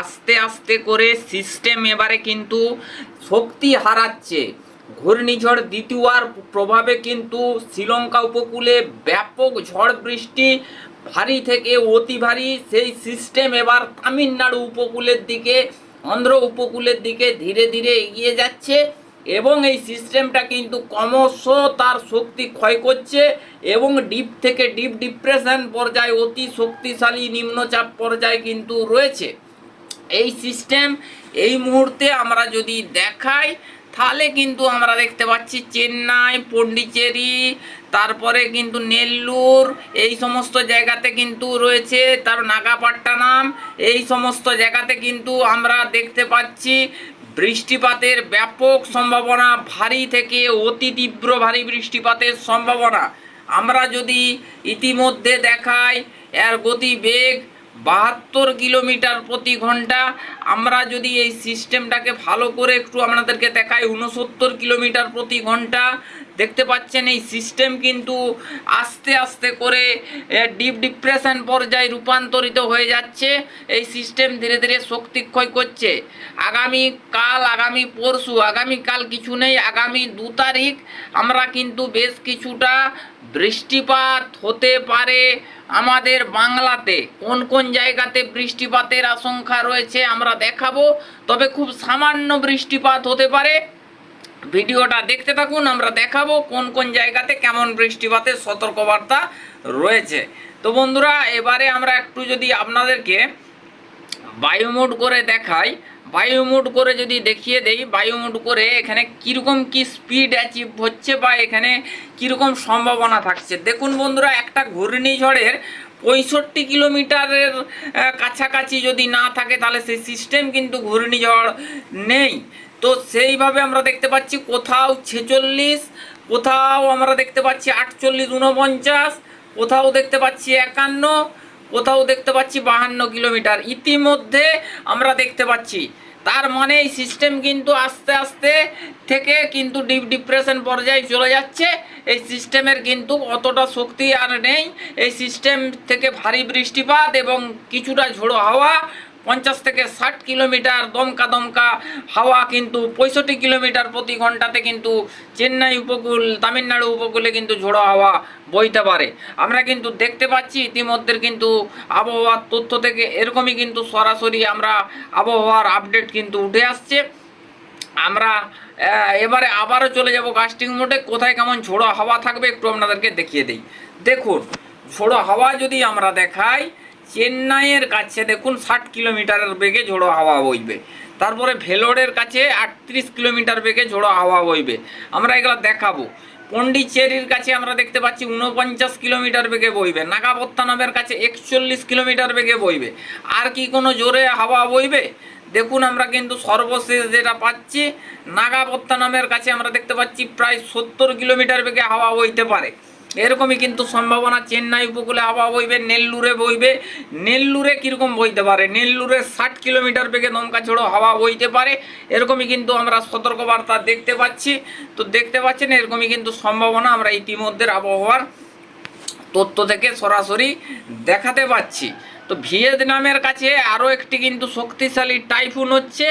আস্তে আস্তে করে সিস্টেম এবারে কিন্তু শক্তি হারাচ্ছে। ঘূর্ণিঝড় দ্বিতীয়বার প্রভাবে কিন্তু শ্রীলঙ্কা উপকূলে ব্যাপক ঝড় বৃষ্টি ভারী থেকে অতি ভারী। সেই সিস্টেম এবার তামিলনাড়ু উপকূলের দিকে, অন্ধ্র উপকূলের দিকে ধীরে ধীরে এগিয়ে যাচ্ছে এবং এই সিস্টেমটা কিন্তু ক্রমশ তার শক্তি ক্ষয় করছে এবং ডিপ থেকে ডিপ ডিপ্রেশন পর্যায়ে অতি শক্তিশালী নিম্নচাপ পর্যায়ে কিন্তু রয়েছে। এই সিস্টেম এই মুহূর্তে আমরা যদি দেখাই, তাহলে কিন্তু আমরা দেখতে পাচ্ছি চেন্নাই, পন্ডিচেরি, তারপরে কিন্তু নেল্লুর, এই সমস্ত জায়গাতে কিন্তু রয়েছে তার নাগাপাট্টানাম, এই সমস্ত জায়গাতে কিন্তু আমরা দেখতে পাচ্ছি বৃষ্টিপাতের ব্যাপক সম্ভাবনা, ভারী থেকে অতি তীব্র ভারী বৃষ্টিপাতের সম্ভাবনা। আমরা যদি ইতিমধ্যে দেখাই, এর গতিবেগ বাহাত্তর কিলোমিটার প্রতি ঘণ্টা। আমরা যদি এই সিস্টেমটাকে ভালো করে একটু আপনাদেরকে দেখাই উনসত্তর কিলোমিটার প্রতি ঘণ্টা। দেখতে পাচ্ছেন এই সিস্টেম কিন্তু আস্তে আস্তে করে ডিপ ডিপ্রেশন পর্যায়ে রূপান্তরিত হয়ে যাচ্ছে। এই সিস্টেম ধীরে ধীরে শক্তি ক্ষয় করছে। আগামী কাল, আগামী পরশু, আগামী কাল কিছু নেই, আগামী দু তারিখ আমরা কিন্তু বেশ কিছুটা বৃষ্টিপাত হতে পারে আমাদের বাংলাতে। কোন কোন জায়গাতে বৃষ্টিপাতের আশঙ্কা রয়েছে আমরা দেখাবো, তবে খুব সামান্য বৃষ্টিপাত হতে পারে। ভিডিওটা দেখতে থাকুন, আমরা দেখাবো কোন কোন জায়গাতে কেমন বৃষ্টিপাতের সতর্কবার্তা রয়েছে। তো বন্ধুরা, এবারে আমরা একটু যদি আপনাদেরকে বায়োমোড করে দেখাই। বায়োমোড করে যদি দেখিয়ে দেই বায়োমোড করে এখানে কীরকম কি স্পিড অ্যাচিভ হচ্ছে বা এখানে কীরকম সম্ভাবনা থাকছে। দেখুন বন্ধুরা, একটা ঘূর্ণিঝড়ের পঁয়ষট্টি কিলোমিটারের কাছাকাছি যদি না থাকে, তাহলে সেই সিস্টেম কিন্তু ঘূর্ণিঝড় নেই। তো সেইভাবে আমরা দেখতে পাচ্ছি কোথাও ছেচল্লিশ, কোথাও আমরা দেখতে পাচ্ছি আটচল্লিশ উনপঞ্চাশ কোথাও দেখতে পাচ্ছি একান্ন, কোথাও দেখতে পাচ্ছি বাহান্ন কিলোমিটার। ইতিমধ্যে আমরা দেখতে পাচ্ছি। তার মানে এই সিস্টেম কিন্তু আস্তে আস্তে থেকে কিন্তু ডিপ ডিপ্রেশন পর্যায়ে চলে যাচ্ছে। এই সিস্টেমের কিন্তু অতটা শক্তি আর নেই। এই সিস্টেম থেকে ভারী বৃষ্টিপাত এবং কিছুটা ঝোড়ো হাওয়া পঞ্চাশ থেকে ষাট কিলোমিটার দমকা দমকা হাওয়া কিন্তু পঁয়ষট্টি কিলোমিটার প্রতি ঘন্টাতে কিন্তু চেন্নাই উপকূল, তামিলনাড়ু উপকূলে কিন্তু ঝোড়ো হাওয়া বইতে পারে। আমরা কিন্তু দেখতে পাচ্ছি ইতিমধ্যে কিন্তু আবহাওয়ার তথ্য থেকে এরকমই কিন্তু সরাসরি আমরা আবহাওয়ার আপডেট কিন্তু উঠে আসছে। আমরা এবারে আবারও চলে যাব কাস্টিং মোডে। কোথায় কেমন ঝোড়ো হাওয়া থাকবে একটু আপনাদেরকে দেখিয়ে দিই। দেখুন, ঝোড়ো হাওয়া যদি আমরা দেখাই চেন্নাইয়ের কাছে দেখুন ষাট কিলোমিটারের বেগে ঝোড়ো হাওয়া বইবে। তারপরে ভেলোরের কাছে আটত্রিশ কিলোমিটার বেগে ঝোড়ো হাওয়া বইবে। আমরা এগুলো দেখাবো। পন্ডিচেরির কাছে আমরা দেখতে পাচ্ছি উনপঞ্চাশ কিলোমিটার বেগে বইবে। নাগাপত্তানমের কাছে একচল্লিশ কিলোমিটার বেগে বইবে। আর কি কোনো জোরে হাওয়া বইবে? দেখুন আমরা কিন্তু সর্বশেষ যেটা পাচ্ছি, নাগাপত্তানমের কাছে আমরা দেখতে পাচ্ছি প্রায় সত্তর কিলোমিটার বেগে হাওয়া বইতে পারে। এরকমই কিন্তু সম্ভাবনা চেন্নাই উপকূলে আবহাওয়া বইবে, নেল্লুরে বইবে। নেল্লুরে কীরকম বইতে পারে? নেল্লুরে ষাট কিলোমিটার বেগে দমকা ঝোড়ো হাওয়া বইতে পারে। এরকমই কিন্তু আমরা সতর্কবার্তা দেখতে পাচ্ছি। তো দেখতে পাচ্ছেন, এরকমই কিন্তু সম্ভাবনা আমরা ইতিমধ্যে আবহাওয়ার তথ্য থেকে সরাসরি দেখাতে পাচ্ছি। তো ভিয়েতনামের কাছে আরও একটি কিন্তু শক্তিশালী টাইফুন হচ্ছে।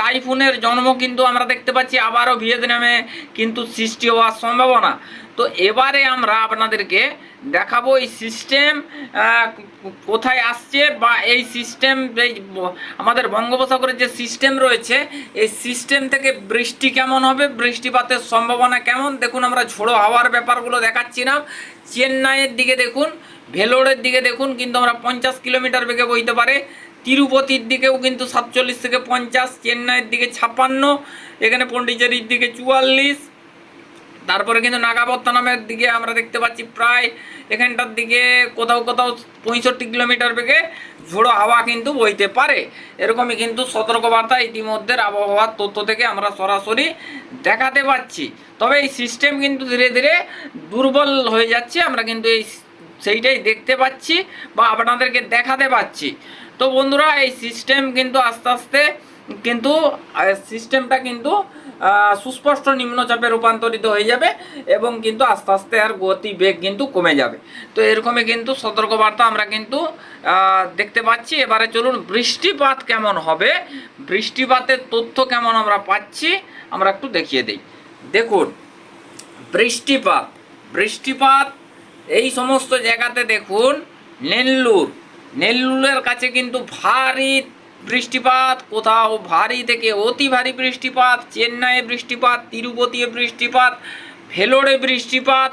টাইফুনের জন্ম কিন্তু আমরা দেখতে পাচ্ছি, আবারও ভিয়েতনামে কিন্তু সৃষ্টি হওয়ার সম্ভাবনা। তো এবারে আমরা আপনাদেরকে দেখাবো এই সিস্টেম কোথায় আসছে বা এই সিস্টেম, এই আমাদের বঙ্গোপসাগরের যে সিস্টেম রয়েছে, এই সিস্টেম থেকে বৃষ্টি কেমন হবে, বৃষ্টিপাতের সম্ভাবনা কেমন? দেখুন আমরা ঝোড়ো হাওয়ার ব্যাপারগুলো দেখাচ্ছি না চেন্নাইয়ের দিকে দেখুন ভেলোরের দিকে দেখুন, কিন্তু আমরা পঞ্চাশ কিলোমিটার বেগে বইতে পারে। তিরুপতির দিকেও কিন্তু সাতচল্লিশ থেকে পঞ্চাশ, চেন্নাইয়ের দিকে ছাপ্পান্ন এখানে পন্ডিচেরির দিকে চুয়াল্লিশ। তারপরে কিন্তু নাগাপত্তনমের দিকে আমরা দেখতে পাচ্ছি প্রায় এখানটার দিকে কোথাও কোথাও পঁয়ষট্টি কিলোমিটার বেগে ঝোড়ো হাওয়া কিন্তু বইতে পারে। এরকমই কিন্তু সতর্কবার্তা ইতিমধ্যে আবহাওয়ার তথ্য থেকে আমরা সরাসরি দেখাতে পাচ্ছি তবে এই সিস্টেম কিন্তু ধীরে ধীরে দুর্বল হয়ে যাচ্ছে, আমরা কিন্তু এই সেইটাই দেখতে পাচ্ছি বা আপনাদেরকে দেখাতে পাচ্ছি। তো বন্ধুরা, এই সিস্টেম কিন্তু আস্তে আস্তে কিন্তু সিস্টেমটা কিন্তু সুস্পষ্ট নিম্নচাপে রূপান্তরিত হয়ে যাবে এবং কিন্তু আস্তে আস্তে আর গতি বেগ কিন্তু কমে যাবে। তো এরকমই কিন্তু সতর্কবার্তা আমরা কিন্তু দেখতে পাচ্ছি। এবারে চলুন, বৃষ্টিপাত কেমন হবে? বৃষ্টিপাতের তথ্য কেমন আমরা পাচ্ছি? আমরা একটু দেখিয়ে দিই। দেখুন, বৃষ্টিপাত বৃষ্টিপাত এই সমস্ত জায়গাতে দেখুন, নেল্লুর। নেল্লুরের কাছে কিন্তু ভারী বৃষ্টিপাত, কোথাও ভারী থেকে অতি ভারী বৃষ্টিপাত, চেন্নাইয়ে বৃষ্টিপাত তিরুপতিতে বৃষ্টিপাত, ভেলোরে বৃষ্টিপাত,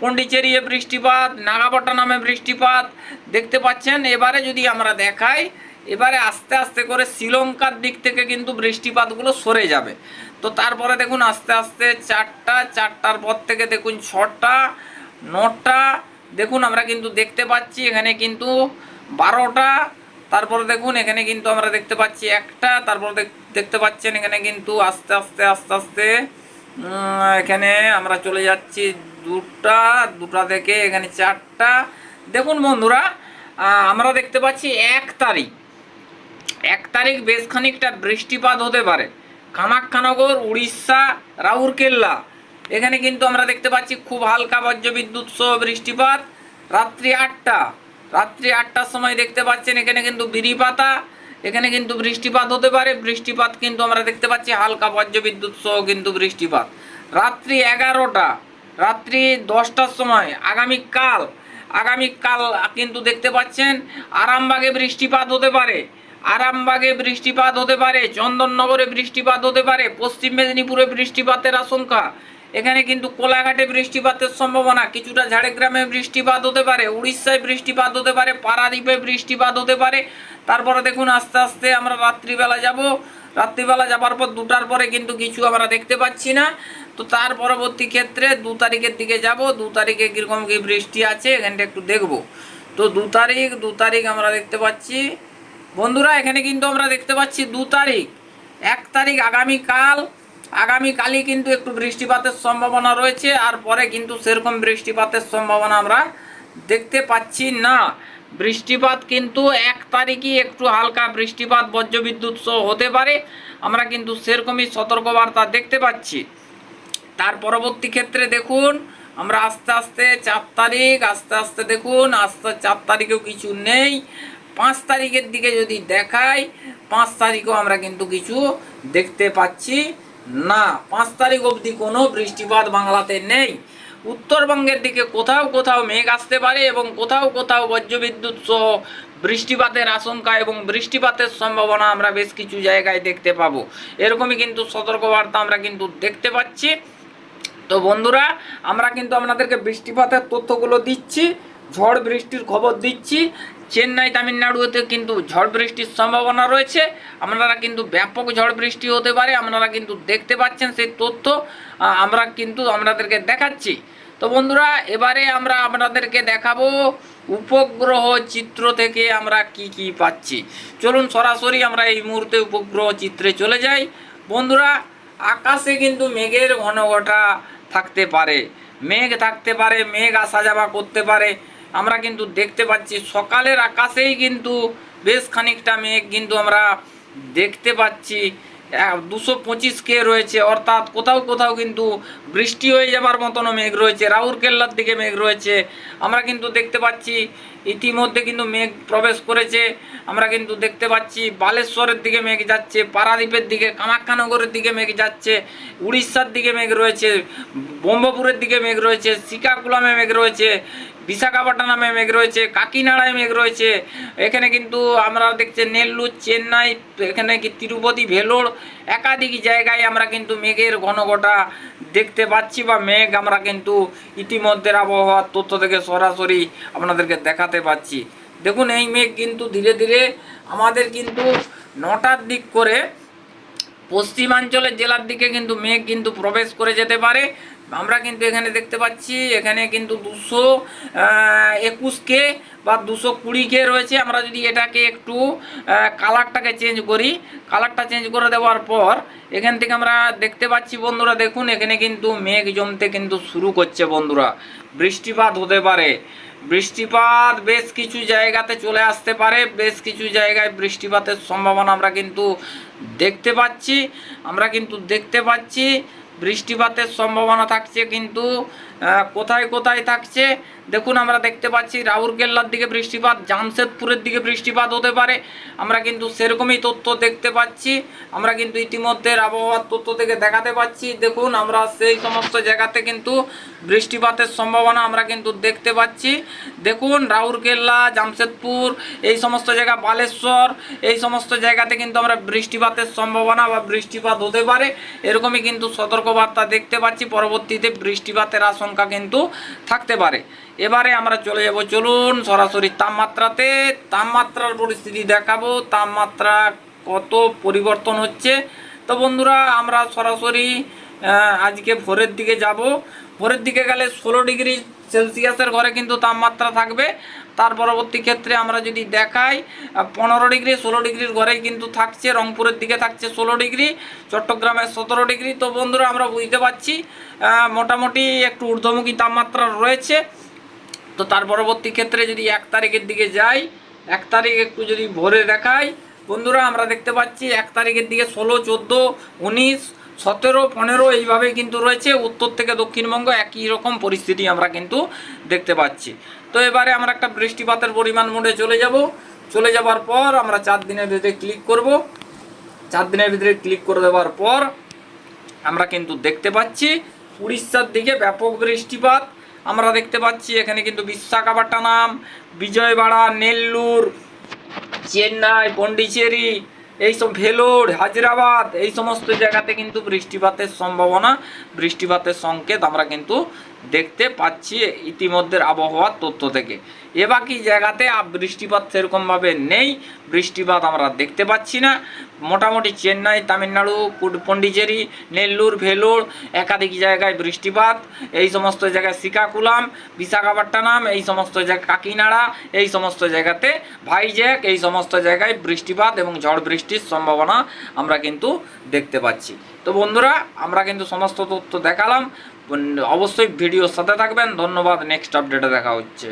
পন্ডিচেরিয়ে বৃষ্টিপাত, নাগাপট্টনামে বৃষ্টিপাত। দেখতে পাচ্ছেন, এবারে যদি আমরা দেখাই, এবারে আস্তে আস্তে করে শ্রীলঙ্কার দিক থেকে কিন্তু বৃষ্টিপাতগুলো সরে যাবে। তো তারপরে দেখুন, আস্তে আস্তে চারটা, চারটার পর থেকে দেখুন, ছটা নটা, দেখুন আমরা কিন্তু দেখতে পাচ্ছি এখানে কিন্তু বারোটা, তারপরে দেখুন এখানে কিন্তু আমরা দেখতে পাচ্ছি একটা, তারপর দেখ- দেখতে পাচ্ছেন এখানে কিন্তু আস্তে আস্তে আস্তে আস্তে এখানে আমরা চলে যাচ্ছি দুটা দুটা থেকে এখানে চারটা। দেখুন বন্ধুরা আমরা দেখতে পাচ্ছি এক তারিখ। এক তারিখ বেশ খানিকটা বৃষ্টিপাত হতে পারে। কামাখ্যানগর, উড়িষ্যা, রাউরকেল্লা। এখানে কিন্তু আমরা দেখতে পাচ্ছি খুব হালকা বজ্রবিদ্যুৎ সহ বৃষ্টিপাত। রাত্রি আটটা। রাত্রি আটটার সময় দেখতে পাচ্ছেন এখানে কিন্তু বিরিপাতা এখানে কিন্তু বৃষ্টিপাত হতে পারে। বৃষ্টিপাত কিন্তু আমরা দেখতে পাচ্ছি হালকা বজ্রবিদ্যুৎ সহ কিন্তু বৃষ্টিপাত। রাত্রি এগারোটা। রাত্রি দশটার সময় আগামীকাল। আগামীকাল কিন্তু দেখতে পাচ্ছেন আরামবাগে বৃষ্টিপাত হতে পারে। আরামবাগে বৃষ্টিপাত হতে পারে। চন্দননগরে বৃষ্টিপাত হতে পারে। পশ্চিম মেদিনীপুরে বৃষ্টিপাতের আশঙ্কা। এখানে কিন্তু কোলাঘাটে বৃষ্টিপাতের সম্ভাবনা, কিছুটা ঝাড়গ্রামে বৃষ্টিপাত হতে পারে, উড়িষ্যায় বৃষ্টিপাত হতে পারে, পারাদ্বীপে বৃষ্টিপাত হতে পারে। তারপরে দেখুন, আস্তে আস্তে আমরা রাত্রিবেলা যাব। রাত্রিবেলা যাবার পর দুটার পরে কিন্তু কিছু আমরা দেখতে পাচ্ছি না। তো তার পরবর্তী ক্ষেত্রে দু তারিখের দিকে যাব। দু তারিখে কীরকম কী বৃষ্টি আছে এখানটা একটু দেখব। তো দু তারিখ দু তারিখ আমরা দেখতে পাচ্ছি। বন্ধুরা, এখানে কিন্তু আমরা দেখতে পাচ্ছি দু তারিখ। এক তারিখ আগামীকাল আগামীকালই কিন্তু একটু বৃষ্টিপাতের সম্ভাবনা রয়েছে, আর পরে কিন্তু সেরকম বৃষ্টিপাতের সম্ভাবনা আমরা দেখতে পাচ্ছি না। বৃষ্টিপাত কিন্তু এক তারিখই একটু হালকা বৃষ্টিপাত, বজ্রবিদ্যুৎ সহ হতে পারে। আমরা কিন্তু সেরকমই সতর্কবার্তা দেখতে পাচ্ছি। তার পরবর্তী ক্ষেত্রে দেখুন, আমরা আস্তে আস্তে চার তারিখ, আস্তে আস্তে দেখুন, আস্তে চার তারিখেও কিছু নেই। পাঁচ তারিখের দিকে যদি দেখাই, পাঁচ তারিখও আমরা কিন্তু কিছু দেখতে পাচ্ছি। না, পাঁচ তারিখ অবধি কোনো বৃষ্টিপাত বাংলাতে নেই। উত্তরবঙ্গের দিকে কোথাও কোথাও মেঘ আসতে পারে এবং কোথাও কোথাও বজ্রবিদ্যুৎ সহ বৃষ্টিপাতের আশঙ্কা এবং বৃষ্টিপাতের সম্ভাবনা আমরা বেশ কিছু জায়গায় দেখতে পাবো। এরকমই কিন্তু সতর্কবার্তা আমরা কিন্তু দেখতে পাচ্ছি। তো বন্ধুরা, আমরা কিন্তু আপনাদেরকে বৃষ্টিপাতের তথ্যগুলো দিচ্ছি, ঝড় বৃষ্টির খবর দিচ্ছি। চেন্নাই তামিলনাড়ুতে কিন্তু ঝড় বৃষ্টির সম্ভাবনা রয়েছে। আপনারা কিন্তু ব্যাপক ঝড় বৃষ্টি হতে পারে। আপনারা কিন্তু দেখতে পাচ্ছেন সেই তথ্য। আমরা কিন্তু আপনাদেরকে দেখাচ্ছি। তো বন্ধুরা, এবারে আমরা আপনাদেরকে দেখাবো উপগ্রহ চিত্র থেকে আমরা কি কি পাচ্ছি। চলুন সরাসরি আমরা এই মুহূর্তে উপগ্রহ চিত্রে চলে যাই। বন্ধুরা, আকাশে কিন্তু মেঘের ঘনঘটা থাকতে পারে। মেঘ থাকতে পারে, মেঘ আসা যাওয়া করতে পারে। আমরা কিন্তু দেখতে পাচ্ছি, সকালের আকাশেই কিন্তু বেশ খানিকটা মেঘ কিন্তু আমরা দেখতে পাচ্ছি। দুশো পঁচিশ কে রয়েছে, অর্থাৎ কোথাও কোথাও কিন্তু বৃষ্টি হয়ে যাবার মতনও মেঘ রয়েছে, রাউরকেল্লার দিকে মেঘ রয়েছে। আমরা কিন্তু দেখতে পাচ্ছি ইতিমধ্যে কিন্তু মেঘ প্রবেশ করেছে। আমরা কিন্তু দেখতে পাচ্ছি বালেশ্বরের দিকে মেঘ যাচ্ছে, পারাদ্বীপের দিকে, কামাখ্যানগরের দিকে মেঘ যাচ্ছে, উড়িষ্যার দিকে মেঘ রয়েছে, ব্রহ্মপুরের দিকে মেঘ রয়েছে, শ্রীকাকুলামে মেঘ রয়েছে, বিশাখাপট্টনামে মেঘ রয়েছে, কাকিনাড়ায় মেঘ রয়েছে। এখানে কিন্তু আমরা দেখছি নেল্লুর চেন্নাই, এখানে কি তিরুপতি, ভেলোর একাধিক জায়গায় আমরা কিন্তু মেঘের ঘনঘটা দেখতে পাচ্ছি বা মেঘ আমরা কিন্তু ইতিমধ্যে আবহাওয়ার তথ্য থেকে সরাসরি আপনাদেরকে দেখাতে পাচ্ছি। দেখুন, এই মেঘ কিন্তু ধীরে ধীরে আমাদের কিন্তু নটার দিক করে পশ্চিমাঞ্চলের জেলার দিকে কিন্তু মেঘ কিন্তু প্রবেশ করে যেতে পারে। আমরা কিন্তু এখানে দেখতে পাচ্ছি, এখানে কিন্তু দুশো একুশ কে বা দুশো কুড়ি কে রয়েছে। আমরা যদি এটাকে একটু কালারটাকে চেঞ্জ করি, কালারটা চেঞ্জ করে দেওয়ার পর এখান থেকে আমরা দেখতে পাচ্ছি বন্ধুরা, দেখুন এখানে কিন্তু মেঘ জমতে কিন্তু শুরু করছে বন্ধুরা। বৃষ্টিপাত হতে পারে। বৃষ্টিপাত বেশ কিছু জায়গাতে চলে আসতে পারে, বেশ কিছু জায়গায় বৃষ্টিপাতের সম্ভাবনা আমরা কিন্তু দেখতে পাচ্ছি। আমরা কিন্তু দেখতে পাচ্ছি বৃষ্টিপাতের সম্ভাবনা থাকছে কিন্তু কোথায় কোথায় থাকছে? দেখুন, আমরা দেখতে পাচ্ছি রাউরকেল্লার দিকে বৃষ্টিপাত, জামশেদপুরের দিকে বৃষ্টিপাত হতে পারে। আমরা কিন্তু সেরকমই তথ্য দেখতে পাচ্ছি। আমরা কিন্তু ইতিমধ্যে আবহাওয়ার তথ্য থেকে দেখাতে পাচ্ছি। দেখুন, আমরা সেই সমস্ত জায়গাতে কিন্তু বৃষ্টিপাতের সম্ভাবনা আমরা কিন্তু দেখতে পাচ্ছি। দেখুন রাউরকেল্লা জামশেদপুর, এই সমস্ত জায়গা, বালেশ্বর, এই সমস্ত জায়গাতে কিন্তু আমরা বৃষ্টিপাতের সম্ভাবনা বা বৃষ্টিপাত হতে পারে। এরকমই কিন্তু সতর্কবার্তা দেখতে পাচ্ছি। পরবর্তীতে বৃষ্টিপাতের আশঙ্কা কিন্তু থাকতে পারে। এবারে আমরা চলে যাব, চলুন সরাসরি তাপমাত্রাতে। তাপমাত্রার পরিস্থিতি দেখাবো। তাপমাত্রা কত পরিবর্তন হচ্ছে? তো বন্ধুরা, আমরা সরাসরি আজকে ভোরের দিকে যাব। ভোরের দিকে গেলে ষোলো ডিগ্রি সেলসিয়াসের ঘরে কিন্তু তাপমাত্রা থাকবে। তার পরবর্তী ক্ষেত্রে আমরা যদি দেখাই পনেরো ডিগ্রি, ষোলো ডিগ্রির ঘরেই কিন্তু থাকছে, রংপুরের দিকে থাকছে ষোলো ডিগ্রি, চট্টগ্রামে সতেরো ডিগ্রি। তো বন্ধুরা, আমরা বুঝতে পারছি মোটামুটি একটু ঊর্ধ্বমুখী তাপমাত্রা রয়েছে। তো তার পরবর্তী ক্ষেত্রে যদি এক তারিখের দিকে যাই, এক তারিখ একটু যদি ভোরে দেখাই, বন্ধুরা, আমরা দেখতে পাচ্ছি এক তারিখের দিকে ষোলো, চোদ্দ, উনিশ সতেরো, পনেরো এইভাবে কিন্তু রয়েছে। উত্তর থেকে দক্ষিণবঙ্গ একই রকম পরিস্থিতি আমরা কিন্তু দেখতে পাচ্ছি। তো এবারে আমরা একটা বৃষ্টিপাতের পরিমাণ মোডে চলে যাব। চলে যাবার পর আমরা চার দিনের ভিতরে ক্লিক করব। চার দিনের ভিতরে ক্লিক করে দেওয়ার পর আমরা কিন্তু দেখতে পাচ্ছি উড়িষ্যার দিকে ব্যাপক বৃষ্টিপাত। আমরা দেখতে পাচ্ছি এখানে কিন্তু বিশাখাপট্টনম, বিজয়বাড়া, নেল্লুর, চেন্নাই, পন্ডিচেরি এইসব ভেলোর হাজিরাবাদ এই সমস্ত জায়গাতে কিন্তু বৃষ্টিপাতের সম্ভাবনা বৃষ্টিপাতের সংকেত আমরা কিন্তু দেখতে পাচ্ছি ইতিমধ্যে আবহাওয়ার তথ্য থেকে। এ বাকি জায়গাতে বৃষ্টিপাত সেরকমভাবে নেই, বৃষ্টিপাত আমরা দেখতে পাচ্ছি না। মোটামুটি চেন্নাই, তামিলনাড়ু পন্ডিচেরি, নেল্লুর, ভেলোর একাধিক জায়গায় বৃষ্টিপাত। এই সমস্ত জায়গায় শ্রীকাকুলাম, বিশাখাপট্টনম, এই সমস্ত জায়গায় কাকিনাড়া, এই সমস্ত জায়গাতে ভাইজ্যাক, এই সমস্ত জায়গায় বৃষ্টিপাত এবং ঝড় বৃষ্টির সম্ভাবনা আমরা কিন্তু দেখতে পাচ্ছি। তো বন্ধুরা, আমরা কিন্তু সমস্ত তথ্য দেখালাম। অবশ্যই ভিডিওর সাথে থাকবেন। ধন্যবাদ নেক্সট আপডেটে দেখা হচ্ছে।